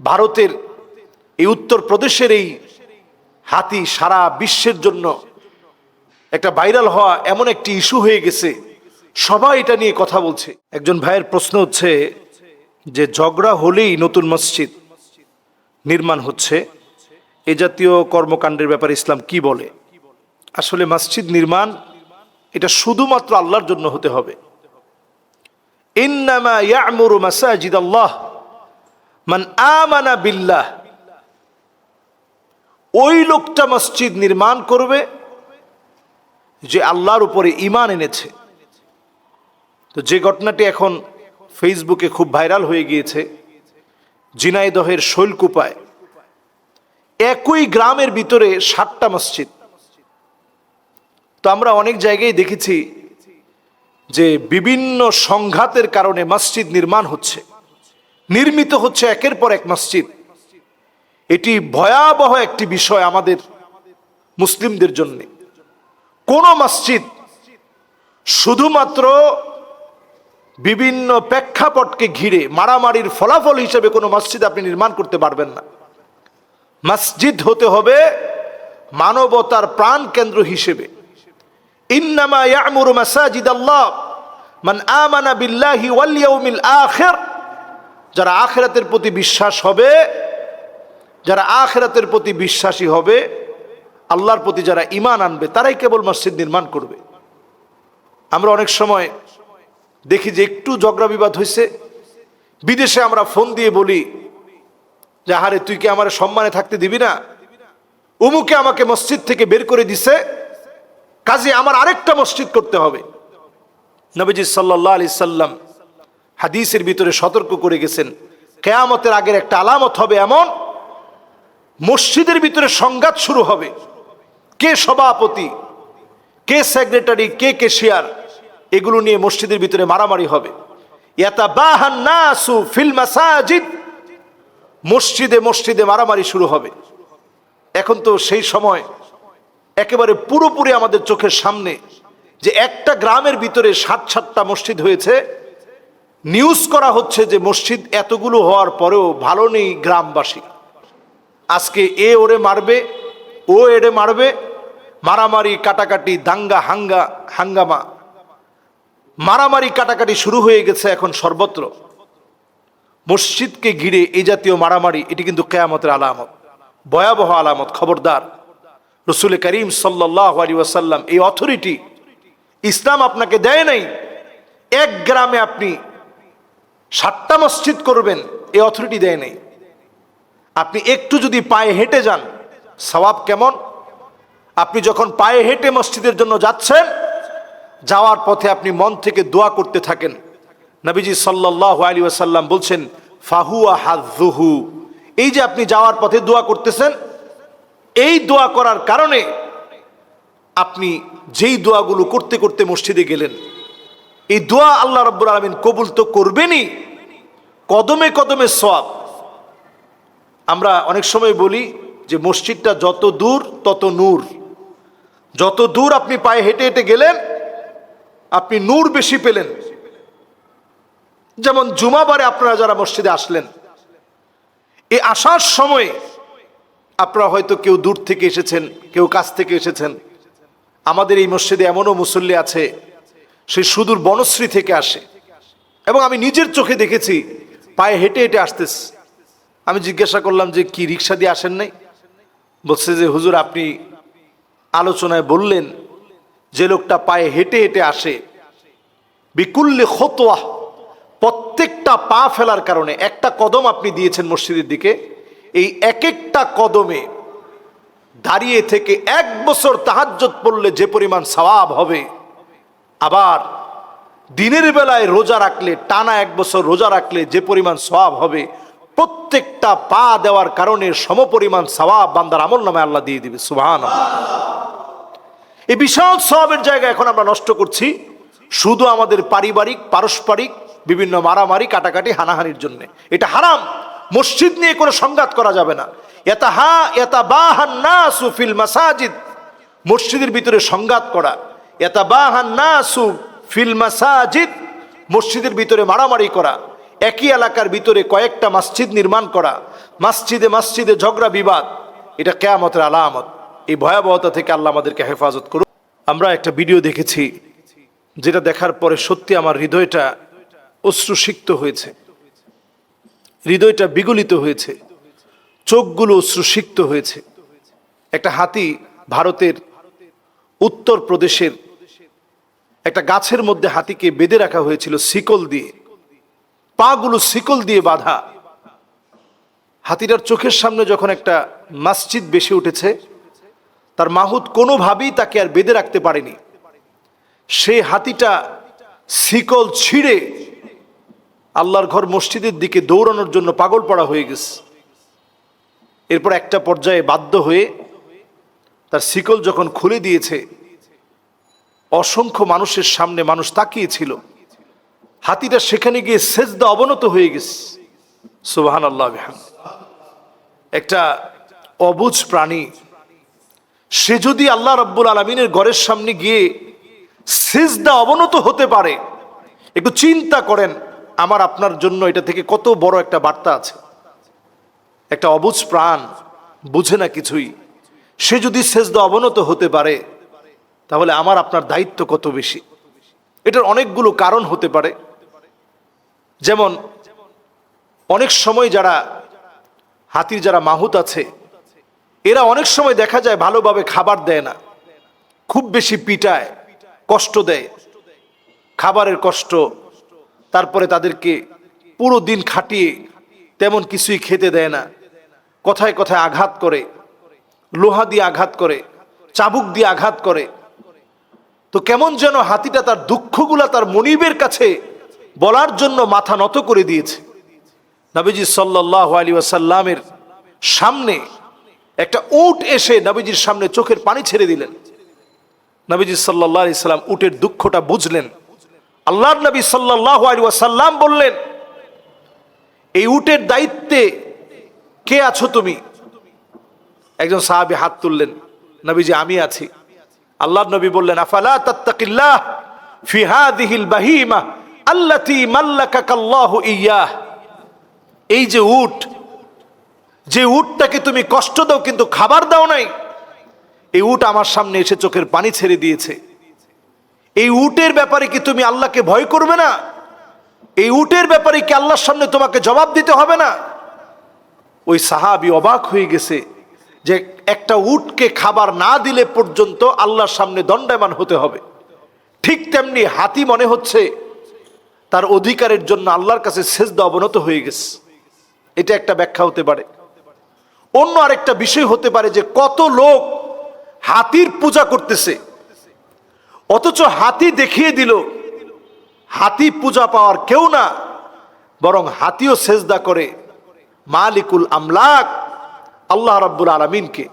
ভারতের এই উত্তর প্রদেশের এই হাতি সারা বিশ্বের জন্য একটা ভাইরাল হওয়া এমন একটি ইস্যু হয়ে গেছে। সবাই এটা নিয়ে কথা বলছে। একজন ভাইয়ের প্রশ্ন হচ্ছে যে ঝগড়া হলেই নতুন মসজিদ নির্মাণ হচ্ছে। এ জাতীয় কর্মকাণ্ডের ব্যাপারে ইসলাম কি বলে? আসলে মসজিদ নির্মাণ এটা শুধুমাত্র আল্লাহর জন্য হতে হবে। ইন্নামা ইয়ামুরু মাসাজিদ আল্লাহ মান আমানা বিল্লাহ, ওই লোকটা মসজিদ নির্মাণ করবে যে আল্লাহর উপরে ইমান এনেছে। তো যে ঘটনাটি এখন ফেসবুকে খুব ভাইরাল হয়ে গিয়েছে জিনাইদহের শৈলকুপায়। একই গ্রামের ভিতরে সাতটা মসজিদ। তো আমরা অনেক জায়গায় দেখেছি যে বিভিন্ন সংঘাতের কারণে মসজিদ নির্মাণ হচ্ছে। নির্মিত হচ্ছে একের পর এক মসজিদ। এটি ভয়াবহ একটি বিষয় আমাদের মুসলিমদের জন্য। কোন মসজিদ শুধুমাত্র বিভিন্ন প্রেক্ষাপটকে ঘিরে মারামারির ফলাফল হিসেবে কোনো মসজিদ আপনি নির্মাণ করতে পারবেন না। মসজিদ হতে হবে মানবতার প্রাণ কেন্দ্র হিসেবে। ইন্নামা ইয়ামুরু মাসাজিদ আল্লাহ মান আমানা বিল্লাহি ওয়াল ইয়াউমিল আখির। যারা আখিরাতের প্রতি বিশ্বাস হবে, যারা আখিরাতের প্রতি বিশ্বাসী হবে, আল্লাহর প্রতি যারা ঈমান আনবে, তারাই কেবল মসজিদ নির্মাণ করবে। আমরা অনেক সময় দেখি যে একটু ঝগড়া বিবাদ হয়েছে বিদেশে আমরা ফোন দিয়ে বলি যে, আহারে, তুই কি আমার সম্মানে থাকতে দিবি না? উমুকে আমাকে মসজিদ থেকে বের করে দিছে। কাজে আমার আরেকটা মসজিদ করতে হবে। নবীজি সাল্লাহ আলি সাল্লাম হাদিসের ভিতরে সতর্ক করে গেছেন, কেয়ামতের আগের একটা আলামত হবে এমন, মসজিদের ভিতরে সংঘাত শুরু হবে। কে সভাপতি, কে সেক্রেটারি, কে কেশিয়ার এগুলো নিয়ে মসজিদের ভিতরে মারামারি হবে। মসজিদে মসজিদে মারামারি শুরু হবে। এখন তো সেই সময়, একেবারে পুরোপুরি আমাদের চোখের সামনে যে একটা গ্রামের ভিতরে সাত সাতটা মসজিদ হয়েছে নিউজ করা হচ্ছে যে মসজিদ এতগুলো হওয়ার পরেও ভালো নেই গ্রামবাসী। আজকে এ ওরে মারবে, ও এড়ে মারবে, মারামারি, কাটাকাটি, দাঙ্গা, হাঙ্গা, হাঙ্গামা। মারামারি, কাটাকাটি শুরু হয়ে গেছে এখন সর্বত্র। মসজিদকে ঘিরে এই জাতীয় মারামারি, এটি কিন্তু কেয়ামতের আলামত। ভয়াবহ আলামত, খবরদার। রসুল করিম সাল্লাহ আলী ওয়াসাল্লাম এই অথরিটি, ইসলাম আপনাকে দেয় নাই। এক গ্রামে আপনি সাতটা মসজিদ করবেন এই অথরিটি দেয় নেই। আপনি একটু যদি পায়ে হেঁটে যান, সওয়াব কেমন? আপনি যখন পায়ে হেঁটে মসজিদের জন্য যাচ্ছেন, যাওয়ার পথে আপনি মন থেকে দোয়া করতে থাকেন। নবীজি সাল্লাহ আলী ওয়াসাল্লাম বলছেন, ফাহুয়া হাজুহু এই যে আপনি যাওয়ার পথে দোয়া করতেছেন, এই দোয়া করার কারণে আপনি যেই দোয়াগুলো করতে করতে মসজিদে গেলেন এই দোয়া আল্লাহ রব্বুর আলমিন কবুল তো করবেনই। কদমে কদমে সব আমরা অনেক সময় বলি যে মসজিদটা যত দূর, তত নূর। যত দূর আপনি পায়ে হেঁটে হেঁটে গেলেন, আপনি নূর বেশি পেলেন। যেমন জুমাবারে আপনারা যারা মসজিদে আসলেন এই আসার সময় আপনারা হয়তো কেউ দূর থেকে এসেছেন, কেউ কাছ থেকে এসেছেন। আমাদের এই মসজিদে এমনও মুসল্লি আছে সে সুদূর বনশ্রী থেকে আসে। এবং আমি নিজের চোখে দেখেছি, পায়ে হেঁটে হেঁটে আসতেছে। আমি জিজ্ঞাসা করলাম যে, কি, রিক্সা দিয়ে আসেন নাই? বলছে যে, হুজুর, আপনি আলোচনায় বললেন যে লোকটা পায়ে হেঁটে হেঁটে আসে। বিকুল্লে খতোয়া প্রত্যেকটা পা ফেলার কারণে একটা কদম আপনি দিয়েছেন মসজিদের দিকে। এই এক একটা কদমে দাঁড়িয়ে থেকে এক বছর তাহাজ্জত পড়লে যে পরিমাণ সওয়াব হবে আবার দিনের বেলায় রোজা রাখলে, টানা এক বছর রোজা রাখলে যে পরিমাণ সওয়াব হবে, প্রত্যেকটা পা দেওয়ার কারণে সমপরিমাণ সওয়াব বান্দার আমল নামে আল্লাহ দিয়ে দিবে সুবহান এই বিশাল সওয়াবের জায়গা এখন আমরা নষ্ট করছি, শুধু আমাদের পারিবারিক, পারস্পরিক, বিভিন্ন মারামারি, কাটাকাটি, হানাহানির জন্য। এটা হারাম, মসজিদ নিয়ে কোনো সংঘাত করা যাবে না। এটা হা এটা বাহান না সুফিল মাসাজিদ। মসজিদের ভিতরে সংঘাত করা এটা বাহান না সু ফিল মাসাজিদ, মসজিদের ভিতরে মারামারি করা, একই এলাকার ভিতরে কয়েকটা মসজিদ নির্মাণ করা, মসজিদে মসজিদে ঝগড়া বিবাদ, এটা কেয়ামতের আলামত। এই ভয়াবহতা থেকে আল্লাহ আমাদেরকে হেফাজত করুন আমরা একটা ভিডিও দেখেছি, যেটা দেখার পরে সত্যি আমার হৃদয়টা অশ্রুসিক্ত হয়েছে। হৃদয়টা বিগলিত হয়েছে, চোখগুলো অশ্রুসিক্ত হয়েছে। একটা হাতি ভারতের উত্তর প্রদেশের একটা গাছের মধ্যে হাতিকে বেঁধে রাখা হয়েছিল শিকল দিয়ে। পাগুলো শিকল দিয়ে বাঁধা। হাতিটার চোখের সামনে যখন একটা মসজিদ বেশি উঠেছে, তার মাহুত কোনোভাবেই তাকে আর বেঁধে রাখতে পারেনি। সেই হাতিটা শিকল ছিঁড়ে আল্লাহর ঘর মসজিদের দিকে দৌড়ানোর জন্য পাগল পড়া হয়ে গেছে। এরপর একটা পর্যায়ে বাধ্য হয়ে তার শিকল যখন খুলে দিয়েছে অসংখ্য মানুষের সামনে মানুষ তাকিয়েছিল। হাতিটা সেখানে গিয়ে সেজদা অবনত হয়ে গেছে। সুবাহান আল্লাহ একটা অবুজ প্রাণী, সে যদি আল্লাহ রব্বুল আলমিনের ঘরের সামনে গিয়ে সেজদা অবনত হতে পারে, একটু চিন্তা করেন, আমার আপনার জন্য এটা থেকে কত বড় একটা বার্তা আছে। একটা অবুজ প্রাণ বুঝে না কিছুই। সে যদি সেজদা অবনত হতে পারে তাহলে আমার, আপনার দায়িত্ব কত বেশি? এটার অনেকগুলো কারণ হতে পারে। যেমন, অনেক সময় যারা হাতির যারা মাহুত আছে, এরা অনেক সময় দেখা যায় ভালোভাবে খাবার দেয় না। খুব বেশি পিটায়, কষ্ট দেয়। খাবারের কষ্ট, তারপরে তাদেরকে পুরো দিন খাটিয়ে তেমন কিছুই খেতে দেয় না। কথায় কথায় আঘাত করে, লোহা দিয়ে আঘাত করে, চাবুক দিয়ে আঘাত করে তো কেমন যেন হাতিটা তার দুঃখগুলা তার মনিবের কাছে বলার জন্য মাথা নত করে দিয়েছে। নবীজি সাল্লাহ আলী ওয়াসাল্লামের সামনে একটা উট এসে নবীজির সামনে চোখের পানি ছেড়ে দিলেন। নবীজি সাল্লাহ আলি সাল্লাম উটের দুঃখটা বুঝলেন। আল্লাহ নবী সাল্লাহ আলী ওয়াসাল্লাম বললেন, এই উটের দায়িত্বে কে আছো তুমি? একজন সাহাবি হাত তুললেন, নবীজি, আমি আছি। আল্লাহর নবী বললেন, আফালা তাত্তাকিল্লাহ ফি হাদিহিল বাহিমা আল্লাতি মাল্লাকাকাল্লাহু ইয়াহ এই যে উট, যে উটটাকে তুমি কষ্ট দাও কিন্তু খাবার দাও নাই, এই উট আমার সামনে এসে চোখের পানি ছেড়ে দিয়েছে। এই উটের ব্যাপারে কি তুমি আল্লাহকে ভয় করবে না? এই উটের ব্যাপারে কি আল্লাহর সামনে তোমাকে জবাব দিতে হবে না? ওই সাহাবি অবাক হয়ে গেছে। যে একটা উটকে খাবার না দিলে পর্যন্ত আল্লাহর সামনে দণ্ডায়মান হতে হবে। ঠিক তেমনি হাতি মনে হচ্ছে তার অধিকারের জন্য আল্লাহর কাছে সেজদা অবনত হয়ে গেছে। এটা একটা ব্যাখ্যা হতে পারে। অন্য আরেকটা বিষয় হতে পারে যে কত লোক হাতির পূজা করতেছে, অথচ হাতি দেখিয়ে দিল, হাতি পূজা পাওয়ার কেউ না, বরং হাতিও সেজদা করে, মালিকুল আমলাক আল্লাহ রাব্বুল আলমিনকে।